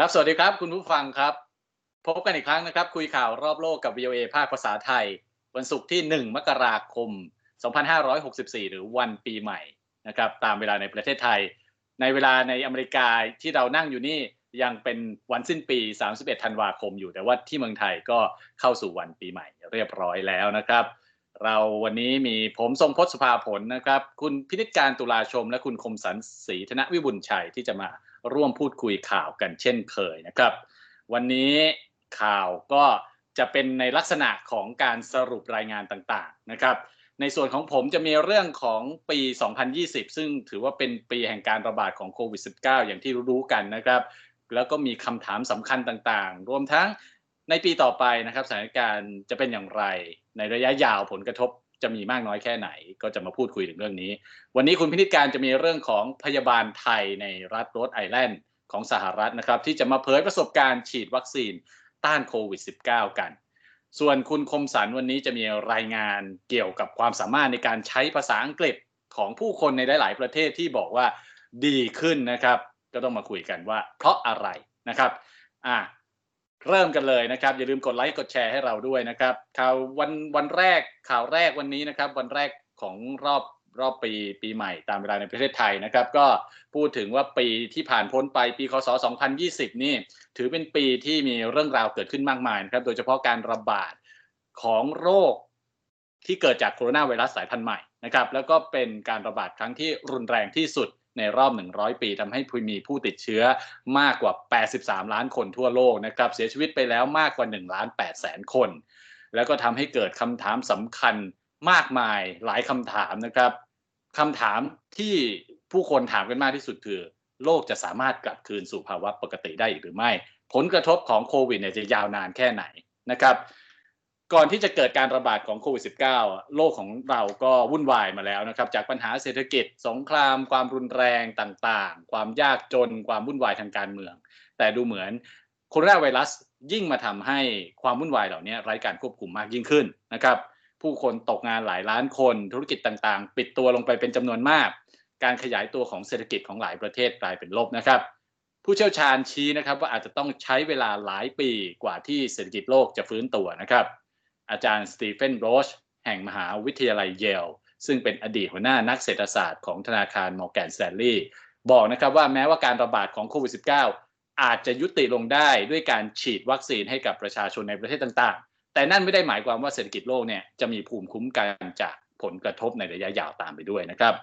ครับสวัสดีครับคุณผู้ฟังครับ พบกันอีกครั้งนะครับ คุยข่าวรอบโลกกับ VOA ภาคภาษาไทย วันศุกร์ที่ 1 มกราคม 2564 หรือวันปีใหม่นะครับ ตามเวลาในประเทศไทย ในเวลาในอเมริกาที่เรานั่งอยู่นี่ยังเป็นวันสิ้นปี 31 ธันวาคมอยู่แต่ว่าที่เมืองไทยก็เข้าสู่วันปีใหม่เรียบร้อยแล้วนะครับ เราวันนี้มีผมทรงพศสุภาผลนะครับ คุณพินิจการตุลาชม และคุณคมสันศรีธนวิบุญชัยที่จะมา ร่วมพูดคุยข่าวกันเช่นเคยนะครับ วันนี้ข่าวก็จะเป็นในลักษณะของการสรุปรายงานต่างๆนะครับ ในส่วนของผมจะมีเรื่องของปี 2020 ซึ่งถือว่าเป็นปีแห่งการระบาดของโควิด -19 อย่างที่รู้ๆกันนะครับ แล้วก็มีคำถามสำคัญต่างๆ รวมทั้งในปีต่อไปนะครับสถานการณ์จะเป็นอย่างไร ในระยะยาวผลกระทบ จะมีมากน้อยแค่ไหน ก็จะมาพูดคุยถึงเรื่องนี้ วันนี้คุณพินิจการจะมีเรื่องของพยาบาลไทยในรัฐโรดไอแลนด์ของสหรัฐนะครับ ที่จะมาเผยประสบการณ์ฉีดวัคซีนต้านโควิด -19 กัน ส่วนคุณคมสันวันนี้จะมีรายงานเกี่ยวกับความสามารถในการใช้ภาษาอังกฤษของผู้คนในหลาย ๆ ประเทศที่บอกว่าดีขึ้นนะครับ ก็ต้องมาคุยกันว่าเพราะอะไรนะครับ อะ เริ่มกันเลยนะครับ อย่าลืมกดไลค์กดแชร์ให้เราด้วยนะครับข่าววันวันแรกข่าวแรกวันนี้นะครับ วันแรกของรอบรอบปีปีใหม่ตามเวลาในประเทศไทยนะครับ ก็พูดถึงว่าปีที่ผ่านพ้นไปปีคศ 2020 นี่ ถือเป็นปีที่มีเรื่องราวเกิดขึ้นมากมายนะครับ โดยเฉพาะการระบาดของโรคที่เกิดจากโคโรนาไวรัสสายพันธุ์ใหม่นะครับ แล้วก็เป็นการระบาดครั้งที่รุนแรงที่สุด ในรอบ 100 ปีทำให้มีผู้ติดเชื้อมากกว่า 83 ล้านคนทั่วโลกนะครับเสียชีวิตไปแล้วมากกว่า1ล้าน8แสนคน แล้วก็ทำให้เกิดคำถามสำคัญมากมายหลายคำถามนะครับคำถามที่ผู้คนถามกันมากที่สุดคือ โลกจะสามารถกลับคืนสู่ภาวะปกติได้หรือไม่ ผลกระทบของโควิดเนี่ยจะยาวนานแค่ไหนนะครับ ก่อนที่จะเกิดการระบาดของโควิด -19 โลกของเราก็วุ่นวายมาแล้วนะครับ จากปัญหาเศรษฐกิจ สงคราม ความรุนแรงต่างๆ ความยากจน ความวุ่นวายทางการเมือง แต่ดูเหมือนโคโรนาไวรัสยิ่งมาทำให้ความวุ่นวายเหล่านี้ไร้การควบคุมมากยิ่งขึ้นนะครับ ผู้คนตกงานหลายล้านคน ธุรกิจต่างๆ ปิดตัวลงไปเป็นจำนวนมาก การขยายตัวของเศรษฐกิจของหลายประเทศกลายเป็นลบนะครับผู้เชี่ยวชาญชี้นะครับว่าอาจจะต้องใช้เวลาหลายปีกว่าที่เศรษฐกิจโลกจะฟื้นตัวนะครับ อาจารย์สตีเฟนโรชแห่งมหาวิทยาลัยเยล ซึ่งเป็นอดีตหัวหน้านักเศรษฐศาสตร์ของธนาคารมอร์แกนสแตนลีย์บอกนะครับว่าแม้ว่าการระบาดของโควิด -19 อาจจะยุติลงได้ด้วยการฉีดวัคซีนให้กับประชาชนในประเทศต่างๆ แต่นั่นไม่ได้หมายความว่าเศรษฐกิจโลกเนี่ยจะมีภูมิคุ้มกันจากผลกระทบในระยะยาวตามไปด้วยนะครับ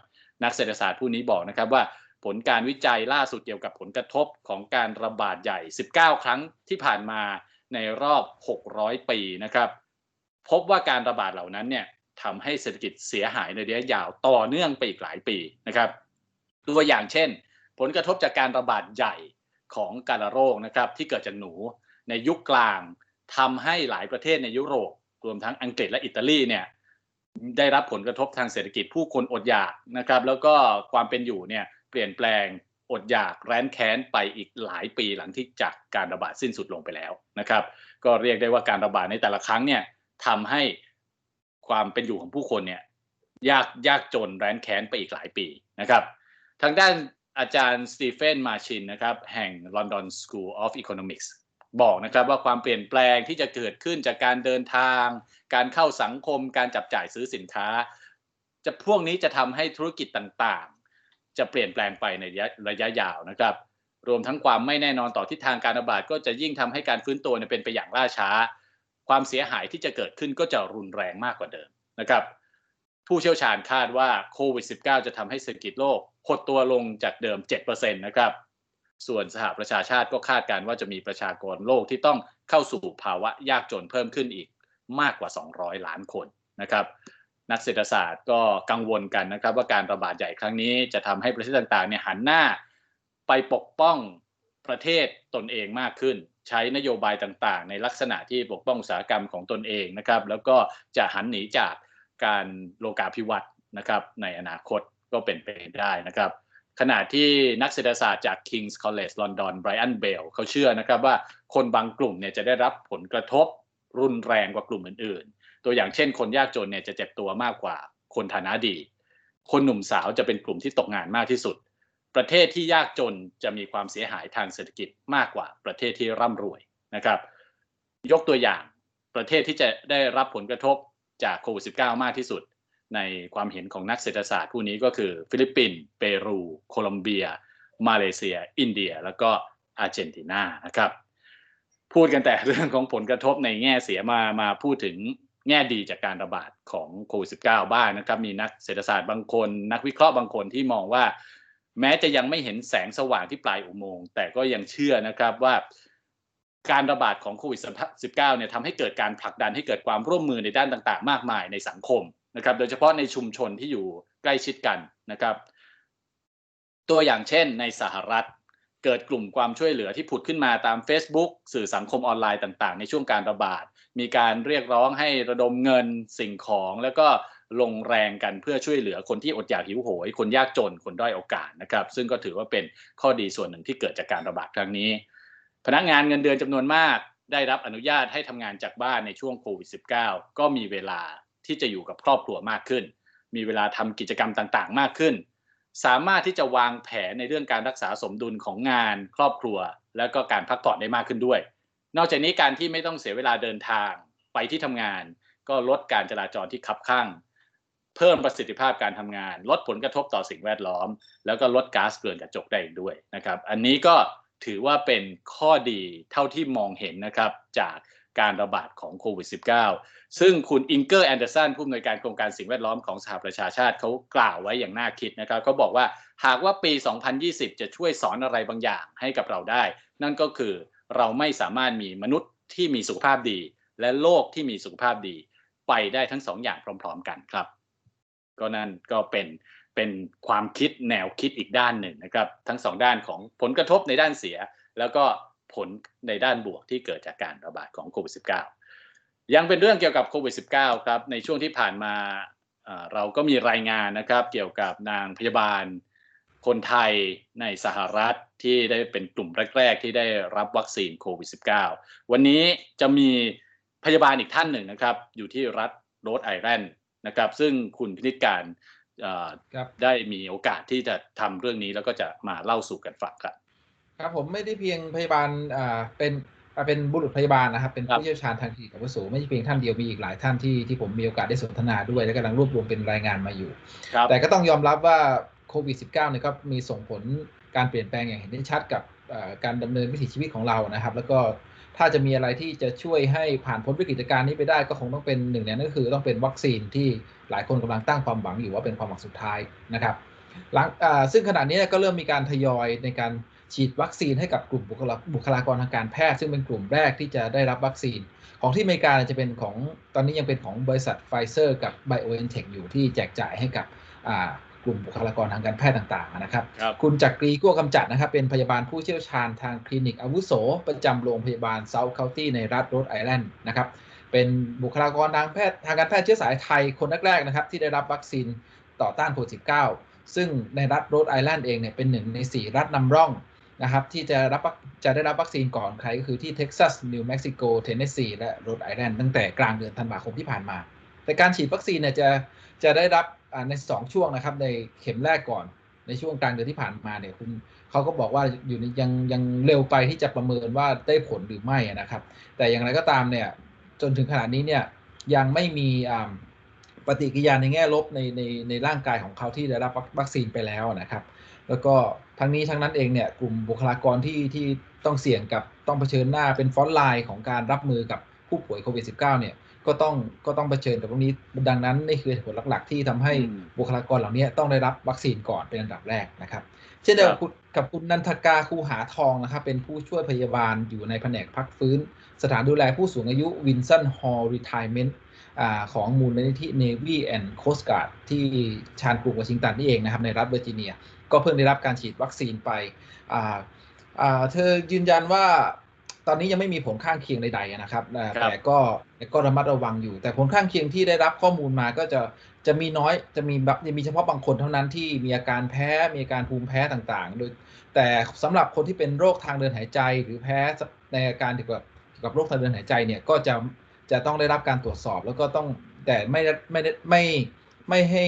นักเศรษฐศาสตร์ผู้นี้บอกนะครับว่าผลการวิจัยล่าสุดเกี่ยวกับผลกระทบของการระบาดใหญ่ 19 ครั้งที่ผ่านมาในรอบ 600 ปีนะครับ พบว่าการระบาดเหล่านั้นเนี่ยทำให้เศรษฐกิจเสียหายในระยะยาวต่อเนื่องไปอีกหลายปีนะครับตัวอย่างเช่น ผลกระทบจากการระบาดใหญ่ของการโรคนะครับที่เกิดจากหนูในยุคกลางทำให้หลายประเทศในยุโรป รวมทั้งอังกฤษและอิตาลีเนี่ยได้รับผลกระทบทางเศรษฐกิจผู้คนอดอยากนะครับ แล้วก็ความเป็นอยู่เนี่ยเปลี่ยนแปลงอดอยากแร้นแค้นไปอีกหลายปีหลังที่จากการระบาดสิ้นสุดลงไปแล้วนะครับ ก็เรียกได้ว่าการระบาดในแต่ละครั้งเนี่ย ทำให้ความเป็นอยู่ของผู้คนเนี่ยยากยากจนแร้นแค้นไปอีกหลายปีนะครับ ทางด้านอาจารย์สตีเฟนมาชินนะครับแห่ง London School of Economics บอกนะครับว่าความเปลี่ยนแปลงที่จะเกิดขึ้นจากการเดินทาง การเข้าสังคม การจับจ่ายซื้อสินค้า จะพวกนี้จะทำให้ธุรกิจต่างๆ จะเปลี่ยนแปลงไปในระยะยาวนะครับ รวมทั้งความไม่แน่นอนต่อทิศทางการระบาดก็จะยิ่งทำให้การฟื้นตัวเป็นไปอย่างล่าช้า ความเสียหายที่จะเกิดขึ้นก็จะรุนแรงมากกว่าเดิมนะครับ ผู้เชี่ยวชาญคาดว่าโควิด -19 จะทำให้เศรษฐกิจโลกหดตัวลงจากเดิม 7%นะครับ ส่วนสหประชาชาติก็คาดการว่าจะมีประชากรโลกที่ต้องเข้าสู่ภาวะยากจนเพิ่มขึ้นอีกมากกว่า 200 ล้านคนนะครับนักเศรษฐศาสตร์ก็กังวลกันนะครับ ว่าการระบาดใหญ่ครั้งนี้จะทำให้ประเทศต่างๆเนี่ยหันหน้า ไปปกป้อง ประเทศตนเองมากขึ้น ใช้นโยบายต่างๆ ในลักษณะที่ปกป้องอุตสาหกรรมของตนเองนะครับ แล้วก็จะหันหนีจากการโลกาภิวัตน์นะครับ ในอนาคตก็เป็นไปได้นะครับ ขณะที่นักเศรษฐศาสตร์จาก King's College London Brian Bell เขาเชื่อนะครับว่าคนบางกลุ่มเนี่ยจะได้รับผลกระทบรุนแรงกว่ากลุ่มอื่นๆ ตัวอย่างเช่น คนยากจนเนี่ยจะเจ็บตัวมากกว่าคนฐานะดี คนหนุ่มสาวจะเป็นกลุ่มที่ตกงานมากที่สุด ประเทศที่ยากจนจะมีความเสียหายทางเศรษฐกิจมากกว่าประเทศที่ร่ำรวยนะครับ ยกตัวอย่างประเทศที่จะได้รับผลกระทบจากโควิด -19 มากที่สุด ในความเห็นของนักเศรษฐศาสตร์ผู้นี้ก็คือ ฟิลิปปินส์เปรู โคลอมเบีย มาเลเซีย อินเดีย แล้วก็อาร์เจนตินานะครับ พูดกันแต่เรื่องของผลกระทบในแง่เสียมามาพูดถึงแง่ดีจากการระบาดของโควิด -19 บ้างนะครับ มีนักเศรษฐศาสตร์บางคน นักวิเคราะห์บางคนที่มองว่า แม้จะยังไม่เห็นแสงสว่างที่ปลายอุโมงค์แต่ก็ยังเชื่อนะครับว่าการระบาดของโควิด -19 เนี่ยทำให้เกิดการผลักดันให้เกิดความร่วมมือในด้านต่างๆ มากมายในสังคมนะครับ โดยเฉพาะในชุมชนที่อยู่ใกล้ชิดกันนะครับ ตัวอย่างเช่นในสหรัฐเกิดกลุ่มความช่วยเหลือที่ผุดขึ้นมาตาม Facebook สื่อสังคมออนไลน์ต่างๆ ในช่วงการระบาด มีการเรียกร้องให้ระดมเงินสิ่งของ แล้วก็ ลงแรงกันเพื่อช่วยเหลือคนที่อดอยากหิวโหย คนยากจนคนด้อยโอกาสนะครับ ซึ่งก็ถือว่าเป็นข้อดีส่วนหนึ่งที่เกิดจากการระบาดครั้งนี้ พนักงานเงินเดือนจำนวนมากได้รับอนุญาตให้ทำงานจากบ้านในช่วงโควิด -19 ก็มีเวลาที่จะอยู่กับครอบครัวมากขึ้น มีเวลาทำกิจกรรมต่างๆ มากขึ้น สามารถที่จะวางแผนในเรื่องการรักษาสมดุลของงาน ครอบครัว แล้วก็การพักผ่อนได้มากขึ้นด้วย นอกจากนี้การที่ไม่ต้องเสียเวลาเดินทางไปที่ทำงาน ก็ลดการจราจรที่คับข้าง เพิ่มประสิทธิภาพการทำงาน ลดผลกระทบต่อสิ่งแวดล้อม แล้วก็ลดก๊าซเรือนกระจกได้อีกด้วยนะครับ อันนี้ก็ถือว่าเป็นข้อดีเท่าที่มองเห็นนะครับจากการระบาดของโควิด -19 ซึ่งคุณอิงเกอร์แอนเดอร์สันผู้อำนวยการโครงการสิ่งแวดล้อมของสหประชาชาติเขากล่าวไว้อย่างน่าคิดนะครับเขาบอกว่าหากว่าปี 2020 จะช่วยสอนอะไรบางอย่างให้กับเราได้ นั่นก็คือเราไม่สามารถมีมนุษย์ที่มีสุขภาพดี และโลกที่มีสุขภาพดี ไปได้ทั้งสองอย่างพร้อม ๆ กันครับ ก็นั่นก็เป็นเป็นความคิดแนวคิดอีกด้านหนึ่งนะครับ ทั้งสองด้านของผลกระทบในด้านเสีย แล้วก็ผลในด้านบวกที่เกิดจากการระบาดของโควิด -19 ยังเป็นเรื่องเกี่ยวกับโควิด -19 ครับในช่วงที่ผ่านมาเราก็มีรายงานนะครับ เกี่ยวกับนางพยาบาลคนไทยในสหรัฐที่ได้เป็นกลุ่มแรก ๆ ที่ได้รับวัคซีนโควิด -19 วันนี้จะมีพยาบาลอีกท่านหนึ่งนะครับ อยู่ที่รัฐโรดไอแลนด์ นะครับ ซึ่งคุณพินิจการได้มีโอกาสที่จะทำเรื่องนี้แล้วก็จะมาเล่าสู่กันฟังครับครับผมไม่ได้เพียงพยาบาลเป็นเป็นบุรุษพยาบาลนะครับ เป็นผู้เชี่ยวชาญทางคลินิกอาวุโสไม่ใช่เพียงท่านเดียวมีอีกหลายท่านที่ที่ผมมีโอกาสได้สนทนาด้วย และกำลังรวบรวมเป็นรายงานมาอยู่ แต่ก็ต้องยอมรับว่าโควิด -19 เนี่ยก็มีส่งผลการเปลี่ยนแปลงอย่างเห็นได้ชัดกับการดำเนินวิถีชีวิตของเรานะครับ แล้วก็ ถ้าจะมีอะไรที่จะช่วยให้ผ่านพ้นวิกฤตการณ์นี้ไปได้ก็คงต้องเป็นหนึ่งเนี่ยนั่นก็คือต้องเป็นวัคซีนที่หลายคนกำลังตั้งความหวังอยู่ว่าเป็นความหวังสุดท้ายนะครับหลังซึ่งขณะนี้ก็เริ่มมีการทยอยในการฉีดวัคซีนให้กับกลุ่มบุคลากรทางการแพทย์ ซึ่งเป็นกลุ่มแรกที่จะได้รับวัคซีน ของที่อเมริกาจะเป็นของตอนนี้ยังเป็นของบริษัทไฟเซอร์กับ BioNTech อยู่ที่แจกจ่ายให้กับ กลุ่มบุคลากรทางการแพทย์ต่างๆนะครับรบคุณจักรีกั้วกำจัดนะครับ เป็นพยาบาลผู้เชี่ยวชาญทางคลินิกอาวุโส ประจำโรงพยาบาลเซาท์เคานตี้ในรัฐโรดไอแลนด์นะครับเป็นบุคลากรทางแพทย์ทางการแพทย์เชื้อสายไทยคนแรกๆนะครับที่ได้รับวัคซีนต่อต้านโควิด -19 ซึ่งในรัฐโรดไอแลนด์เองเนี่ยเป็นหนึ่งใน 4 รัฐนำร่องนะครับที่จะรับจะได้รับวัคซีนก่อนใครก็คือที่เท็กซัส นิวเม็กซิโก เทนเนสซี และโรดไอแลนด์ตั้งแต่กลางเดือนธันวาคมที่ผ่านมา แต่การฉีดวัคซีนเนี่ยจะจะได้รับ ใน2ช่วงนะครับ ในเข็มแรกก่อนในช่วงกลางเดือนที่ผ่านมาเนี่ยคุณเขาก็บอกว่าอยู่ในยังยังเร็วไปที่จะประเมินว่าได้ผลหรือไม่นะครับ แต่อย่างไรก็ตามเนี่ยจนถึงขนาดนี้เนี่ยยังไม่มีปฏิกิริยาในแง่ลบในในในร่างกายของเขาที่ได้รับวัคซีนไปแล้วนะครับ แล้วก็ทั้งนี้ทั้งนั้นเองเนี่ยกลุ่มบุคลากรที่ที่ต้องเสี่ยงกับต้องเผชิญหน้าเป็นฟอนต์ไลน์ของการรับมือกับผู้ป่วยโควิด -19 เนี่ย ก็ต้องก็ต้องเผชิญกับตรงนี้ ดังนั้นนี่คือผลหลักๆ ที่ทำให้บุคลากรเหล่านี้ต้องได้รับวัคซีนก่อนเป็นอันดับแรกนะครับ เช่นเดียวกับคุณนันทกาคูหาทองนะครับ เป็นผู้ช่วยพยาบาลอยู่ในแผนกพักฟื้น สถานดูแลผู้สูงอายุวินสันฮอลล์รีทายเมนต์ของมูลนิธิ Navy and Coast Guard ที่ชานกรุงวอชิงตันนี่เองนะครับ ในรัฐเวอร์จิเนีย ก็เพิ่งได้รับการฉีดวัคซีนไป เธอยืนยันว่า ตอนนี้ยังไม่มีผลข้างเคียงใดๆนะครับ แต่ก็ก็ระมัดระวังอยู่ แต่ผลข้างเคียงที่ได้รับข้อมูลมาก็จะจะมีน้อยจะมีแบบมีเฉพาะบางคนเท่านั้นที่มีอาการแพ้มีอาการภูมิแพ้ต่างๆ โดยแต่สำหรับคนที่เป็นโรคทางเดินหายใจ หรือแพ้ในอาการเกี่ยวกับเกี่ยวกับโรคทางเดินหายใจเนี่ยก็จะจะต้องได้รับการตรวจสอบ แล้วก็ต้องแต่ไม่ไม่ไม่ไม่ให้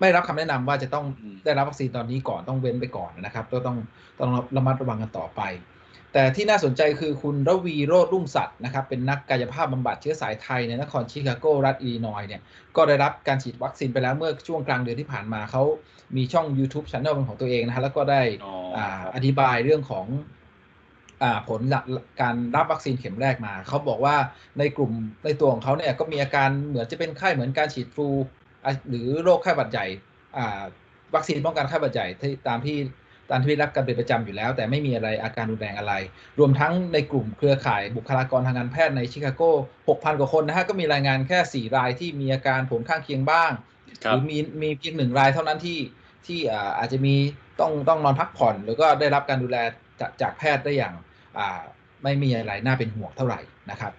ไม่รับคำแนะนำว่าจะต้องอืมได้รับวัคซีนตอนนี้ก่อนต้องเว้นไปก่อนนะครับ ก็ต้องต้องระมัดระวังกันต่อไป แต่ที่น่าสนใจคือคุณระวีโรธรุ่งสัตว์นะครับ เป็นนักกายภาพบำบัดเชื้อสายไทยในนครชิคาโกรัฐอิลลินอยส์เนี่ย ก็ได้รับการฉีดวัคซีนไปแล้วเมื่อช่วงกลางเดือนที่ผ่านมาเขามีช่อง YouTube Channel เป็นของตัวเองนะฮะแล้วก็ได้อ๋ออ่าครับอธิบายเรื่องของอ่าผลละการรับวัคซีนเข็มแรกมา เขาบอกว่าในกลุ่มในตัวของเขาเนี่ยก็มีอาการเหมือนจะเป็นไข้เหมือนการฉีดฟลูอะหรือโรคไข้หวัดใหญ่อ่าวัคซีนป้องกันไข้หวัดใหญ่ที่ตามที่ ตามที่ได้รับการเป็นประจำอยู่แล้ว แต่ไม่มีอะไรอาการรุนแรงอะไร รวมทั้งในกลุ่มเครือข่ายบุคลากรทางการแพทย์ในชิคาโก 6,000 กว่าคนนะฮะก็มีรายงานแค่ 4 รายที่มีอาการผลข้างเคียงบ้างคหรับรือมีมีเพียงหนึ่งรายเท่านั้นที่ที่อ่าอาจจะมีต้องต้องนอนพักผ่อนหรือก็ได้รับการดูแลจากจากแพทย์ได้อย่างอ่าไม่มีอะไรน่าเป็นห่วงเท่าไหร่นะครับ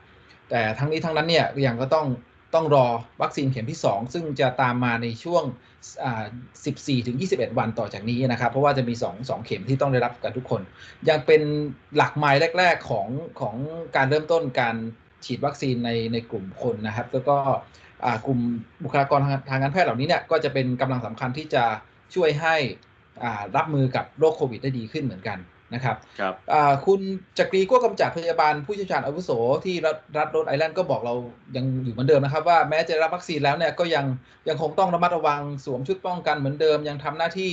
แต่ทั้งนี้ทั้งนั้นเนี่ยยังก็ต้อง ต้องรอวัคซีนเข็มที่ 2 ซึ่งจะตามมาในช่วง 14ถึง21 วันต่อจากนี้นะครับ เพราะว่าจะมี 2 2 เข็มที่ต้องได้รับกันทุกคน ยังเป็นหลักไมล์แรก ๆ ของของการเริ่มต้นการฉีดวัคซีนในในกลุ่มคนนะครับ แล้วก็กลุ่มบุคลากรทางทางการแพทย์เหล่านี้เนี่ยก็จะเป็นกำลังสำคัญที่จะช่วยให้รับมือกับโรคโควิดได้ดีขึ้นเหมือนกัน นะครับครับอ่าคุณจักรีก้วกำจัดพยาบาลผู้เชี่ยวชาญอาวุโสที่รัฐรัฐโรดไอแลนด์ก็บอกเรายังอยู่เหมือนเดิมนะครับ ว่าแม้จะรับวัคซีนแล้วเนี่ยก็ยังยังคงต้องระมัดระวังสวมชุดป้องกันเหมือนเดิม ยังทำหน้าที่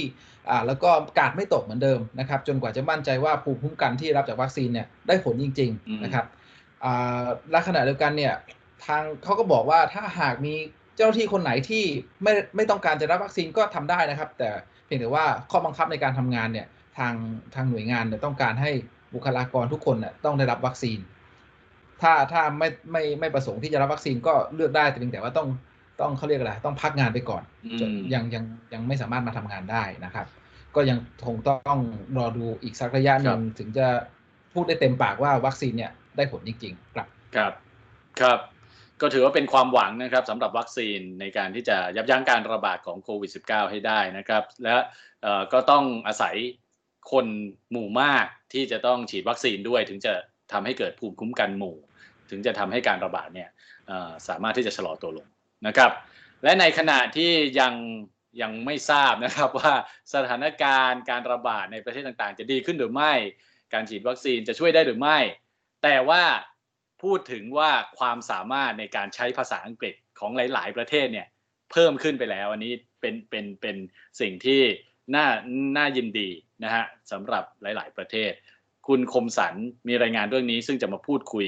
อ่าแล้วก็กาดไม่ตกเหมือนเดิมนะครับ จนกว่าจะมั่นใจว่าภูมิคุ้มกันที่รับจากวัคซีนเนี่ยได้ผลจริงอืมๆนะครับอ่าและขณะเดียวกันเนี่ยทางเขาก็บอกว่าถ้าหากมีเจ้าหน้าที่คนไหนที่ไม่ไม่ต้องการจะรับวัคซีนก็ทำได้นะครับ แต่เพียงแต่ว่าข้อบังคับในการทำงานเนี่ย ทางทางหน่วยงานเนี่ยต้องการให้บุคลากรทุกคนเนี่ยต้องได้รับวัคซีน ถ้าถ้าไม่ไม่ไม่ประสงค์ที่จะรับวัคซีนก็เลือกได้แต่เพียงแต่ว่าต้องต้องเขาเรียกอะไรต้องพักงานไปก่อนอืมจนยังยังยังไม่สามารถมาทำงานได้นะครับ ก็ยังคงต้องรอดูอีกสักระยะหนึ่งถึงจะพูดได้เต็มปากว่าวัคซีนเนี่ยได้ผลจริงๆครับครับครับก็ถือว่าเป็นความหวังนะครับสำหรับวัคซีนในการที่จะยับยั้งการระบาดของโควิด -19 ให้ได้นะครับ และเอ่อก็ต้องอาศัย คนหมู่มากที่จะต้องฉีดวัคซีนด้วย ถึงจะทำให้เกิดภูมิคุ้มกันหมู่ ถึงจะทำให้การระบาดเนี่ยสามารถที่จะชะลอตัวลงนะครับ และในขณะที่ยังยังไม่ทราบนะครับว่าสถานการณ์การระบาดในประเทศต่างๆ จะดีขึ้นหรือไม่ การฉีดวัคซีนจะช่วยได้หรือไม่ แต่ว่าพูดถึงว่าความสามารถในการใช้ภาษาอังกฤษของหลาย ๆ ประเทศเนี่ยเพิ่มขึ้นไปแล้ว อันนี้เป็นเป็นเป็นสิ่งที่ น่าน่ายินดีนะฮะสำหรับหลาย ๆ ประเทศ คุณคมสันมีรายงานเรื่องนี้ซึ่งจะมาพูดคุย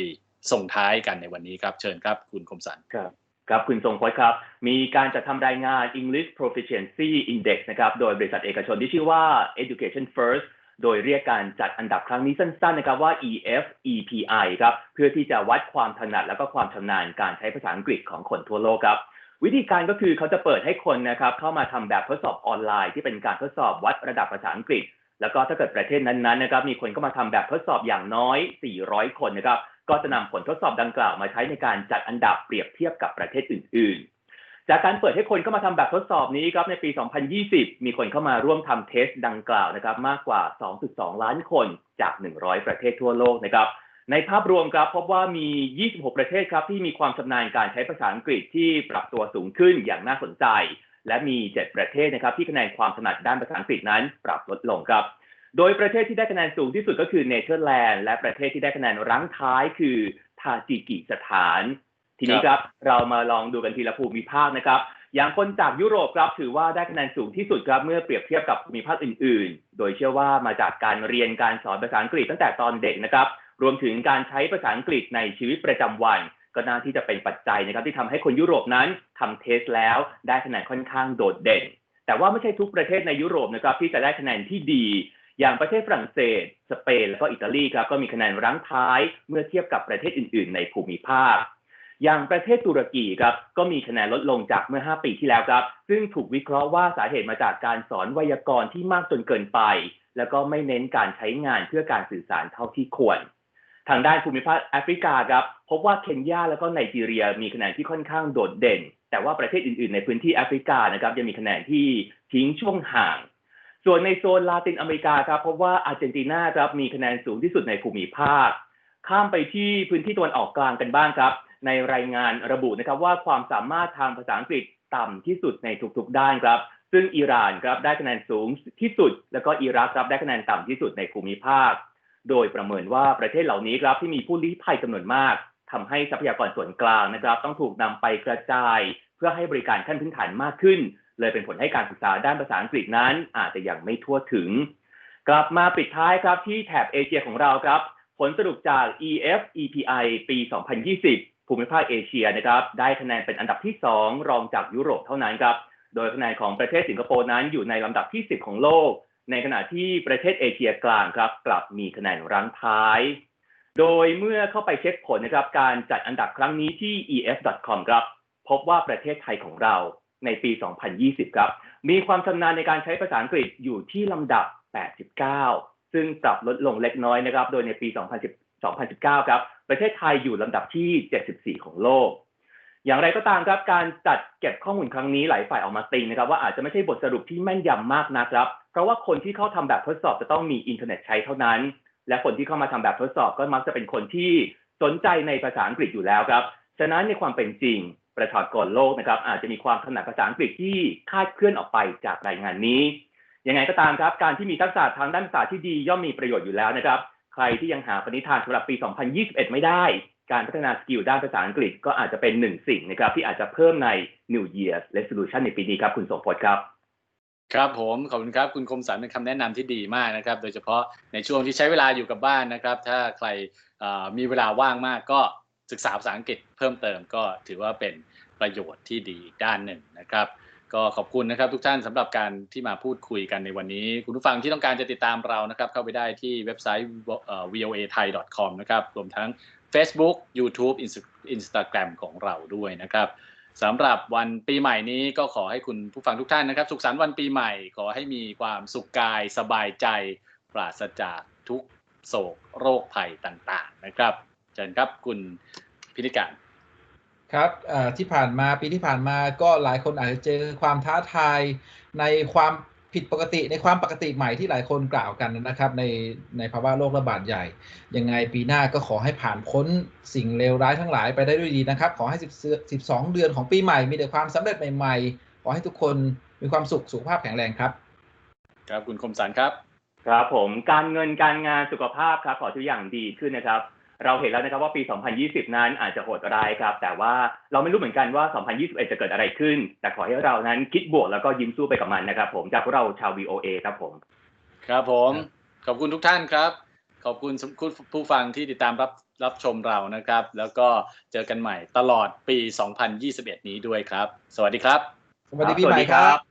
ส่งท้ายกันในวันนี้ครับ เชิญครับ คุณคมสันครับครับคุณทรงพจน์ครับ มีการจัดทำรายงาน English Proficiency Index นะครับ โดยบริษัทเอกชนที่ชื่อว่า Education First โดยเรียกการจัดอันดับครั้งนี้สั้นๆนะครับว่า EFEPI ครับ เพื่อที่จะวัดความถนัดและก็ความชำนาญการใช้ภาษาอังกฤษของคนทั่วโลกครับ วิธีการก็คือเขาจะเปิดให้คนนะครับเข้ามาทำแบบทดสอบออนไลน์ที่เป็นการทดสอบวัดระดับภาษาอังกฤษ แล้วก็ถ้าเกิดประเทศนั้นๆนะครับมีคนก็มาทำแบบทดสอบอย่างน้อย 400 คนนะครับก็จะนำผลทดสอบดังกล่าวมาใช้ในการจัดอันดับเปรียบเทียบกับประเทศอื่น ๆ จากการเปิดให้คนเข้ามาทำแบบทดสอบนี้ครับในปี 2020 มีคนเข้ามาร่วมทำเทสดังกล่าวนะครับมากกว่า 2.2 ล้านคนจาก 100 ประเทศทั่วโลกนะครับ ในภาพรวมครับพบว่ามี 26 ประเทศครับที่มีความชำนาญการใช้ภาษาอังกฤษที่ปรับตัวสูงขึ้นอย่างน่าสนใจ และมี 7 ประเทศนะครับที่คะแนนความถนัดด้านภาษาอังกฤษนั้น ปรับลดลงครับ โดยประเทศที่ได้คะแนนสูงที่สุดก็คือเนเธอร์แลนด์และประเทศที่ได้คะแนนรั้งท้ายคือทาจิกิสถาน ทีนี้ครับเรามาลองดูกันทีละภูมิภาคนะครับ อย่างคนจากยุโรปครับถือว่าได้คะแนนสูงที่สุดครับเมื่อเปรียบเทียบกับภูมิภาคอื่น ๆ โดยเชื่อว่ามาจากการเรียนการสอนภาษาอังกฤษตั้งแต่ตอนเด็กนะครับ รวมถึงการใช้ภาษาอังกฤษในชีวิตประจำวัน ก็น่าที่จะเป็นปัจจัยนะครับที่ทำให้คนยุโรปนั้นทำเทสแล้วได้คะแนนค่อนข้างโดดเด่น แต่ว่าไม่ใช่ทุกประเทศในยุโรปนะครับที่จะได้คะแนนที่ดี อย่างประเทศฝรั่งเศส สเปน และก็อิตาลีครับก็มีคะแนนรั้งท้ายเมื่อเทียบกับประเทศอื่น ๆ ในภูมิภาคอย่างประเทศตุรกีครับก็มีคะแนนลดลงจากเมื่อ 5 ปีที่แล้วครับ ซึ่งถูกวิเคราะห์ว่าสาเหตุมาจากการสอนไวยากรณ์ที่มากจนเกินไป แล้วก็ไม่เน้นการใช้งานเพื่อการสื่อสารเท่าที่ควร ทางด้านภูมิภาคแอฟริกาครับพบว่าเคนยาและก็ไนจีเรียมีคะแนนที่ค่อนข้างโดดเด่น แต่ว่าประเทศอื่นๆ ในพื้นที่แอฟริกานะครับยังมีคะแนนที่ทิ้งช่วงห่าง ส่วนในโซนลาตินอเมริกาครับพบว่าอาร์เจนตินาครับมีคะแนนสูงที่สุดในภูมิภาค ข้ามไปที่พื้นที่ตะวันออกกลางกันบ้างครับ ในรายงานระบุนะครับว่าความสามารถทางภาษาอังกฤษต่ำที่สุดในทุกๆด้านครับ ซึ่งอิหร่านครับได้คะแนนสูงที่สุด แล้วก็อิรักครับได้คะแนนต่ำที่สุดในภูมิภาค โดยประเมินว่าประเทศเหล่านี้ครับที่มีผู้ลี้ภัยจำนวนมากทำให้ทรัพยากรส่วนกลางนะครับ ต้องถูกนำไปกระจาย เพื่อให้บริการขั้นพื้นฐานมากขึ้น เลยเป็นผลให้การศึกษาด้านภาษาอังกฤษนั้น อาจจะยังไม่ทั่วถึง กลับมาปิดท้ายครับที่แถบเอเชียของเราครับ ผลสรุปจาก EF EPI ปี 2020 ภูมิภาคเอเชียนะครับ ได้คะแนนเป็นอันดับที่ 2 รองจากยุโรปเท่านั้นครับ โดยคะแนนของประเทศสิงคโปร์นั้นอยู่ในลำดับที่ 10 ของโลก ในขณะที่ประเทศเอเชียกลางครับกลับมีคะแนนรั้งท้าย โดยเมื่อเข้าไปเช็คผลนะครับการจัดอันดับครั้งนี้ที่ ef.com ครับ พบว่าประเทศไทยของเราในปี 2020 ครับ มีความชำนาญในการใช้ภาษาอังกฤษอยู่ที่ลำดับ 89 ซึ่งปรับลดลงเล็กน้อยนะครับ โดยในปี 2010 2019 ครับ ประเทศไทยอยู่ลำดับที่ 74 ของโลก อย่างไรก็ตามครับการจัดเก็บข้อมูลครั้งนี้หลายฝ่ายออกมาติงนะครับว่าอาจจะไม่ใช่บทสรุปที่แม่นยำมากนะครับ เพราะว่าคนที่เข้าทำแบบทดสอบจะต้องมีอินเทอร์เน็ตใช้เท่านั้น และคนที่เข้ามาทำแบบทดสอบก็มักจะเป็นคนที่สนใจในภาษาอังกฤษอยู่แล้วครับ ฉะนั้นในความเป็นจริงประชากรโลกนะครับอาจจะมีความถนัดภาษาอังกฤษที่คาดเคลื่อนออกไปจากรายงานนี้ ยังไงก็ตามครับ การที่มีทักษะทางด้านภาษาที่ดีย่อมมีประโยชน์อยู่แล้วนะครับ ใครที่ยังหาปณิธานสำหรับปี 2021 ไม่ได้ การพัฒนาสกิลด้านภาษาอังกฤษก็อาจจะเป็นหนึ่งสิ่งนะครับที่อาจจะเพิ่มใน New Year's Resolution ในปีนี้ครับคุณสมพศครับครับผมขอบคุณครับคุณคมสันเป็นคำแนะนำที่ดีมากนะครับ โดยเฉพาะในช่วงที่ใช้เวลาอยู่กับบ้านนะครับ ถ้าใครมีเวลาว่างมากก็ศึกษาภาษาอังกฤษเพิ่มเติมก็ถือว่าเป็นประโยชน์ที่ดีอีกด้านหนึ่งนะครับ ก็ขอบคุณนะครับทุกท่านสำหรับการที่มาพูดคุยกันในวันนี้ คุณผู้ฟังที่ต้องการจะติดตามเรานะครับ เข้าไปได้ที่เว็บไซต์ voa thai com นะครับรวมทั้ง Facebook YouTube Instagram ของเราด้วยนะครับสำหรับวันปีใหม่นี้ก็ขอให้คุณผู้ฟังทุกท่านนะครับ สุขสันต์วันปีใหม่ ขอให้มีความสุขกายสบายใจ ปราศจากทุกโศกโรคภัยต่างๆนะครับเชิญครับคุณพิธิการครับที่ผ่านมาปีที่ผ่านมาก็หลายคนอาจจะเจอความท้าทายในความ ผิดปกติในความปกติใหม่ที่หลายคนกล่าวกันนะครับ ในในภาวะโรคระบาดใหญ่ ยังไงปีหน้าก็ขอให้ผ่านพ้นสิ่งเลวร้ายทั้งหลายไปได้ด้วยดีนะครับ ขอให้ 10 12 เดือนของปีใหม่ มีแต่ความสำเร็จใหม่ๆ ขอให้ทุกคนมีความสุขสุขภาพแข็งแรงครับ ครับคุณคมสันครับ ครับผมการเงินการงานสุขภาพครับขอทุกอย่างดีขึ้นนะครับ เราเห็นแล้วนะครับว่าปี 2020 นั้นอาจจะโหดร้ายครับ แต่ว่าเราไม่รู้เหมือนกันว่า 2021 จะเกิดอะไรขึ้น แต่ขอให้เรานั้นคิดบวกแล้วก็ยิ้มสู้ไปกับมันนะครับผมจากพวกเราชาว VOA ครับผม ครับผม ขอบคุณทุกท่านครับ ขอบคุณคุณผู้ฟังที่ติดตามรับรับชมเรานะครับ แล้วก็เจอกันใหม่ตลอดปี 2021 นี้ด้วยครับ สวัสดีครับ สวัสดีปีใหม่ครับ